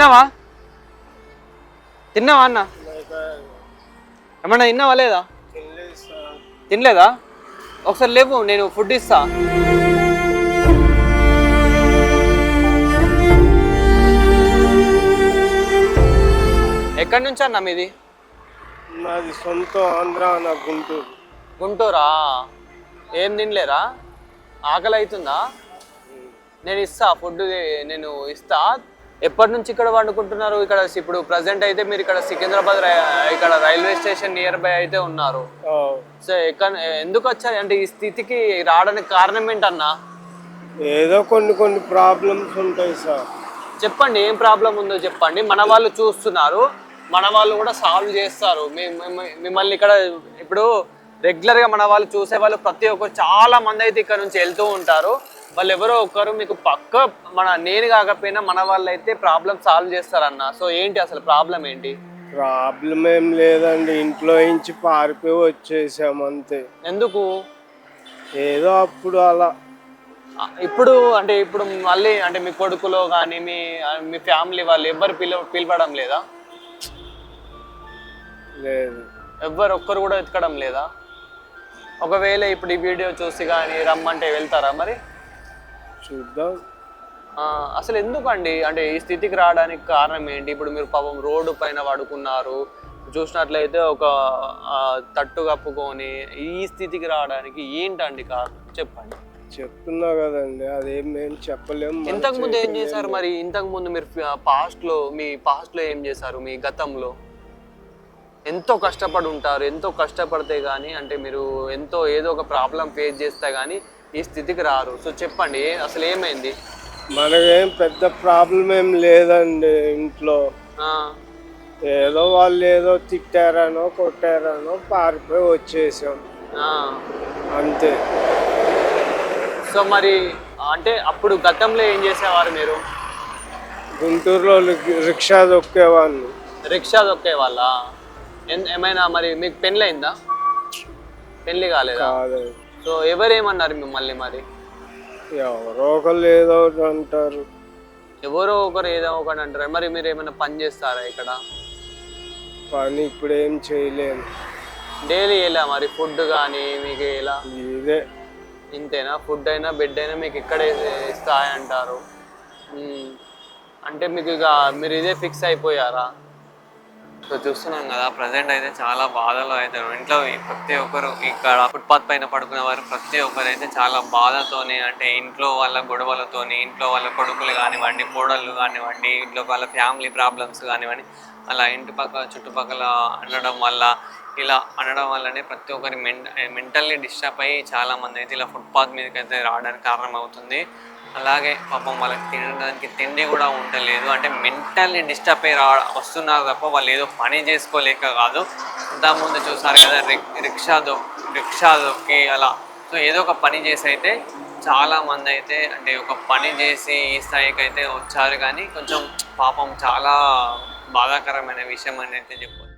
తిన్నావా? తిన్నావా అన్న? ఏమన్నా తిన్నావా లేదా? తినలేదా? ఒకసారి లేవు నేను ఫుడ్ ఇస్తా. ఎక్కడి నుంచి అన్న మీది? నాది సొంత ఆంధ్ర నా గుంటూరు. గుంటూరా? ఏం తినలేరా ఆకలి అవుతుందా నేను ఇస్తా ఫుడ్ నేను ఇస్తా. ఎప్పటి నుంచి ఇక్కడ వండుకుంటున్నారు? ఇక్కడ ఇప్పుడు ప్రజెంట్ అయితే మీరు ఇక్కడ సికింద్రాబాద్ ఇక్కడ రైల్వే స్టేషన్ నియర్ బై అయితే ఉన్నారు. సో ఎక్కడ ఎందుకు వచ్చారు? అంటే ఈ స్థితికి రావడానికి కారణం ఏంటన్నా? ఏదో కొన్ని కొన్ని ప్రాబ్లమ్స్ ఉంటాయి సార్. చెప్పండి ఏం ప్రాబ్లం ఉందో చెప్పండి. మన వాళ్ళు చూస్తున్నారు. మన వాళ్ళు కూడా సాల్వ్ చేస్తారు. మిమ్మల్ని ఇక్కడ ఇప్పుడు రెగ్యులర్గా మన వాళ్ళు చూసే వాళ్ళు ప్రతి ఒక్కరు చాలా మంది అయితే ఇక్కడ నుంచి వెళ్తూ ఉంటారు. వాళ్ళు ఎవరో ఒకరు మీకు పక్క మన నేను కాకపోయినా మన వాళ్ళు అయితే ప్రాబ్లం సాల్వ్ చేస్తారన్న. సో ఏంటి అసలు ప్రాబ్లం ఏంటి? ప్రాబ్లం ఏం లేదండి. ఇంట్లో నుంచి పారిపోయి వచ్చేసాం అంతే. ఎందుకు? ఏదో అప్పుడు అలా. ఇప్పుడు అంటే ఇప్పుడు మళ్ళీ అంటే మీ కొడుకులో కానీ మీ మీ ఫ్యామిలీ వాళ్ళు ఎవ్వరు పిల పిలవడం లేదా? లేదు. ఎవ్వరు ఒక్కరు కూడా ఎతకడం లేదా? ఒకవేళ ఇప్పుడు ఈ వీడియో చూసి కానీ రమ్మంటే వెళ్తారా మరి? చూద్దాం. అసలు ఎందుకండి? అంటే ఈ స్థితికి రావడానికి కారణం ఏంటి? ఇప్పుడు మీరు పాపం రోడ్డు పైన పడుకున్నారు. చూసినట్లయితే ఒక తట్టు కప్పుకొని ఈ స్థితికి రావడానికి ఏంటండి కారణం చెప్పండి. చెప్తున్నా కదండి అదేం మేము చెప్పలేము ఇంతకు ముందు ఏం చేశారు మరి? ఇంతకు ముందు మీరు పాస్ట్లో మీ పాస్ట్లో ఏం చేశారు? మీ గతంలో? ఎంతో కష్టపడి ఉంటారు ఎంతో కష్టపడితే కానీ అంటే మీరు ఎంతో ఏదో ఒక ప్రాబ్లం ఫేస్ చేస్తే కానీ ఈ స్థితికి రారు. సో చెప్పండి అసలు ఏమైంది? మనకేం పెద్ద ప్రాబ్లం ఏం లేదండి ఇంట్లో. ఏదో వాళ్ళు ఏదో తిట్టారనో కొట్టారనో పారిపోయి వచ్చేసాం. అంతే. సో మరి అంటే అప్పుడు గతంలో ఏం చేసేవారు మీరు? గుంటూరులో రిక్షా దొక్కేవాడిని. రిక్షా దొక్కే వాళ్ళ ఏమైనా మరి మీకు పెళ్ళి అయిందా పెళ్ళి కాలేదా. సో ఎవరేమన్నారు మిమ్మల్ని మరి? ఎవరో ఒకళ్ళు ఏదో ఒకటి అంటారు. ఎవరో ఒకరు ఏదో ఒకటి అంటారు. మరి మీరు ఏమైనా పని చేస్తారా ఇక్కడ? పని ఇప్పుడు ఏం చేయలేను. డైలీ ఎలా మరి? ఫుడ్ కానీ మీకు ఎలా? ఇదే. ఇంతేనా? ఫుడ్ అయినా బెడ్ అయినా మీకు ఇక్కడే ఇస్తాయి అంటారు మ్మ్. అంటే మీకు ఇక మీరు ఇదే ఫిక్స్ అయిపోయారా? సో చూస్తున్నాం కదా ప్రజెంట్ అయితే చాలా బాధలో అయితే ఇంట్లో ప్రతి ఒక్కరు ఇక్కడ ఫుట్పాత్ పైన పడుకునే వారు ప్రతి ఒక్కరు అయితే చాలా బాధతోని అంటే ఇంట్లో వాళ్ళ గొడవలతోని ఇంట్లో వాళ్ళ కొడుకులు కానివ్వండి కోడళ్ళు కానివ్వండి ఇంట్లో వాళ్ళ ఫ్యామిలీ ప్రాబ్లమ్స్ కానివ్వండి అలా ఇంటి పక్క చుట్టుపక్కల అనడం వల్ల ఇలా అనడం వల్లనే ప్రతి ఒక్కరి మెంట మెంటల్లీ డిస్టర్బ్ అయ్యి చాలా మంది అయితే ఇలా ఫుట్పాత్ మీదకి అయితే రావడానికి కారణం అవుతుంది అలాగే పాపం వాళ్ళకి తినడానికి తిండి కూడా ఉండలేదు. అంటే మెంటల్లీ డిస్టర్బ్ అయ్యి రా వస్తున్నారు తప్ప వాళ్ళు ఏదో పని చేసుకోలేక కాదు. ముందు చూసారు కదా రిక్ రిక్షా దొ రిక్షా దొక్కి అలా. సో ఏదో ఒక పని చేసి అయితే చాలామంది అయితే అంటే ఒక పని చేసి ఈ స్థాయికి అయితే వచ్చారు. కానీ కొంచెం పాపం చాలా బాధాకరమైన విషయం అని అయితే చెప్పొచ్చు.